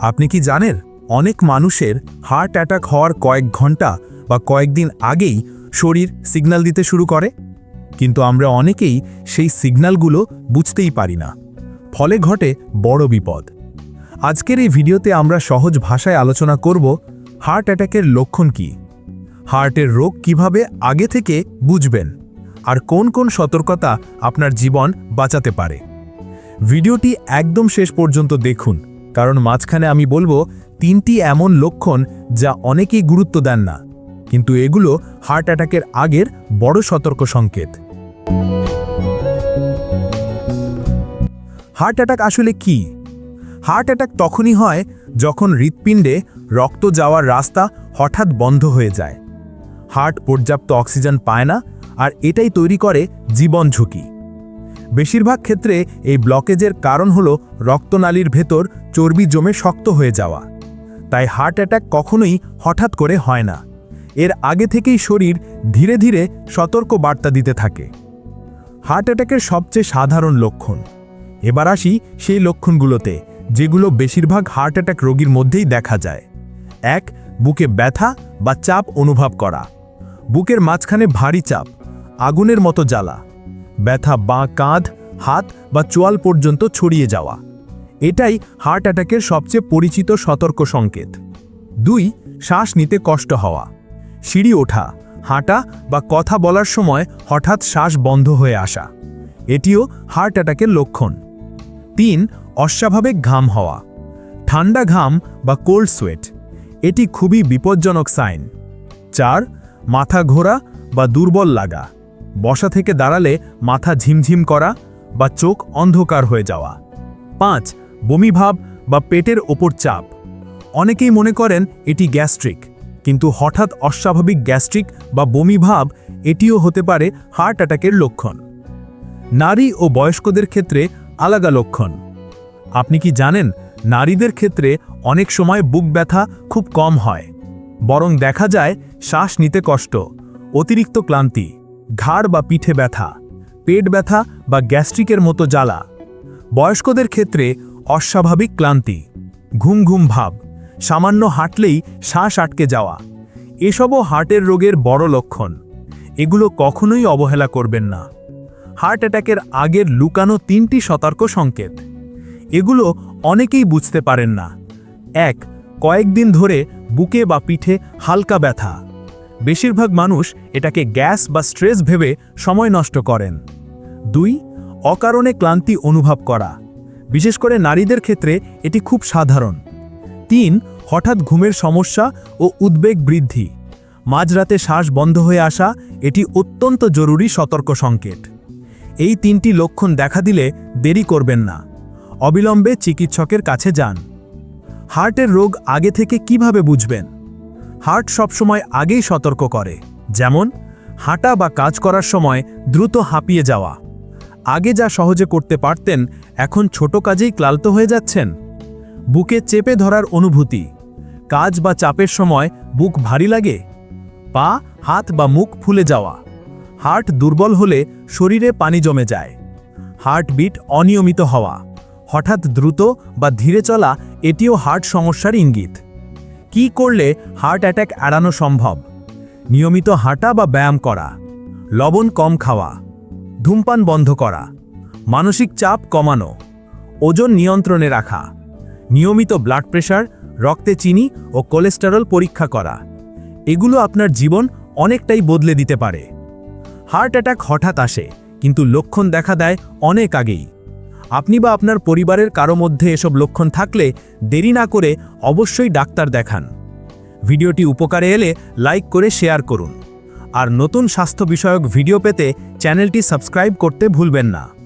আপনি কি জানেন, অনেক মানুষের হার্ট অ্যাটাক হওয়ার কয়েক ঘণ্টা বা কয়েকদিন আগেই শরীর সিগন্যাল দিতে শুরু করে? কিন্তু আমরা অনেকেই সেই সিগন্যালগুলো বুঝতেই পারি না। ফলে ঘটে বড় বিপদ। আজকের এই ভিডিওতে আমরা সহজ ভাষায় আলোচনা করব, হার্ট অ্যাটাকের লক্ষণ কি? হার্টের রোগ কীভাবে আগে থেকে বুঝবেন? আর কোন কোন সতর্কতা আপনার জীবন বাঁচাতে পারে? ভিডিওটি একদম শেষ পর্যন্ত দেখুন। কারণ মাঝখানে আমি বলব, তিনটি এমন লক্ষণ যা অনেকেই গুরুত্ব দেন না। কিন্তু এগুলো হার্ট অ্যাটাকের আগের বড় সতর্ক সংকেত। হার্ট অ্যাটাক আসলে কি? হার্ট অ্যাটাক তখনই হয় যখন হৃৎপিণ্ডে রক্ত যাওয়ার রাস্তা হঠাৎ বন্ধ হয়ে যায়। হার্ট পর্যাপ্ত অক্সিজেন পায় না, আর এটাই তৈরি করে জীবন ঝুঁকি। বেশিরভাগ ক্ষেত্রে এই ব্লকেজের কারণ হল রক্তনালীর ভেতর চর্বি জমে শক্ত হয়ে যাওয়া। তাই হার্ট অ্যাটাক কখনোই হঠাৎ করে হয় না। এর আগে থেকেই শরীর ধীরে ধীরে সতর্ক বার্তা দিতে থাকে। হার্ট অ্যাটাকের সবচেয়ে সাধারণ লক্ষণ। এবার আসি সেই লক্ষণগুলোতে, যেগুলো বেশিরভাগ হার্ট অ্যাটাক রোগীর মধ্যেই দেখা যায়। এক, বুকে ব্যথা বা চাপ অনুভব করা। বুকের মাঝখানে ভারী চাপ, আগুনের মতো জ্বালা। ব্যথা বাঁ কাঁধ, হাত বা চোয়াল পর্যন্ত ছড়িয়ে যাওয়া। এটাই হার্ট অ্যাটাকের সবচেয়ে পরিচিত সতর্ক সংকেত। দুই, শ্বাস নিতে কষ্ট হওয়া। সিঁড়ি ওঠা, হাঁটা বা কথা বলার সময় হঠাৎ শ্বাস বন্ধ হয়ে আসা। এটিও হার্ট অ্যাটাকের লক্ষণ। তিন, অস্বাভাবিক ঘাম হওয়া। ঠান্ডা ঘাম বা কোল্ড সোয়েট, এটি খুবই বিপজ্জনক সাইন। চার, মাথা ঘোরা বা দুর্বল লাগা। বসা থেকে দাঁড়ালে মাথা ঝিমঝিম করা বা চোখ অন্ধকার হয়ে যাওয়া। পাঁচ, বমিভাব বা পেটের ওপর চাপ। অনেকেই মনে করেন এটি গ্যাস্ট্রিক, কিন্তু হঠাৎ অস্বাভাবিক গ্যাস্ট্রিক বা বমিভাব এটিও হতে পারে হার্ট অ্যাটাকের লক্ষণ। নারী ও বয়স্কদের ক্ষেত্রে আলাদা লক্ষণ। আপনি কি জানেন, নারীদের ক্ষেত্রে অনেক সময় বুক ব্যথা খুব কম হয়, বরং দেখা যায় শ্বাস নিতে কষ্ট, অতিরিক্ত ক্লান্তি। ঘাড় বা পিঠে ব্যথা, পেট ব্যথা বা গ্যাস্ট্রিকের মতো জ্বালা। বয়স্কদের ক্ষেত্রে অস্বাভাবিক ক্লান্তি, ঘুম ঘুম ভাব, সামান্য হাঁটলেই শ্বাস আটকে যাওয়া, এসবও হার্টের রোগের বড় লক্ষণ। এগুলো কখনোই অবহেলা করবেন না। হার্ট অ্যাটাকের আগের লুকানো তিনটি সতর্ক সংকেত। এগুলো অনেকেই বুঝতে পারেন না। এক, কয়েকদিন ধরে বুকে বা পিঠে হালকা ব্যথা। বেশিরভাগ মানুষ এটাকে গ্যাস বা স্ট্রেস ভেবে সময় নষ্ট করেন। দুই, অকারণে ক্লান্তি অনুভব করা। বিশেষ করে নারীদের ক্ষেত্রে এটি খুব সাধারণ। তিন, হঠাৎ ঘুমের সমস্যা ও উদ্বেগ বৃদ্ধি। মাঝরাতে শ্বাস বন্ধ হয়ে আসা, এটি অত্যন্ত জরুরি সতর্ক সংকেত। এই তিনটি লক্ষণ দেখা দিলে দেরি করবেন না। অবিলম্বে চিকিৎসকের কাছে যান। হার্টের রোগ আগে থেকে কীভাবে বুঝবেন? হার্ট সবসময় আগেই সতর্ক করে। যেমন, হাঁটা বা কাজ করার সময় দ্রুত হাঁপিয়ে যাওয়া। আগে যা সহজে করতে পারতেন, এখন ছোট কাজেই ক্লান্ত হয়ে যাচ্ছেন। বুকে চেপে ধরার অনুভূতি। কাজ বা চাপের সময় বুক ভারী লাগে। পা, হাত বা মুখ ফুলে যাওয়া। হার্ট দুর্বল হলে শরীরে পানি জমে যায়। হার্টবিট অনিয়মিত হওয়া। হঠাৎ দ্রুত বা ধীরে চলা, এটিও হার্ট সমস্যার ইঙ্গিত। কি করলে হার্ট অ্যাটাক এড়ানো সম্ভব? নিয়মিত হাঁটা বা ব্যায়াম করা, লবণ কম খাওয়া, ধূমপান বন্ধ করা, মানসিক চাপ কমানো, ওজন নিয়ন্ত্রণে রাখা, নিয়মিত ব্লাড প্রেশার, রক্তে চিনি ও কোলেস্টেরল পরীক্ষা করা, এগুলো আপনার জীবন অনেকটাই বদলে দিতে পারে। হার্ট অ্যাটাক হঠাৎ আসে, কিন্তু লক্ষণ দেখা দেয় অনেক আগেই। আপনি বা আপনার পরিবারের কারও মধ্যে এসব লক্ষণ থাকলে দেরি না করে অবশ্যই ডাক্তার দেখান। ভিডিওটি উপকারে এলে লাইক করে শেয়ার করুন। আর নতুন স্বাস্থ্য বিষয়ক ভিডিও পেতে চ্যানেলটি সাবস্ক্রাইব করতে ভুলবেন না।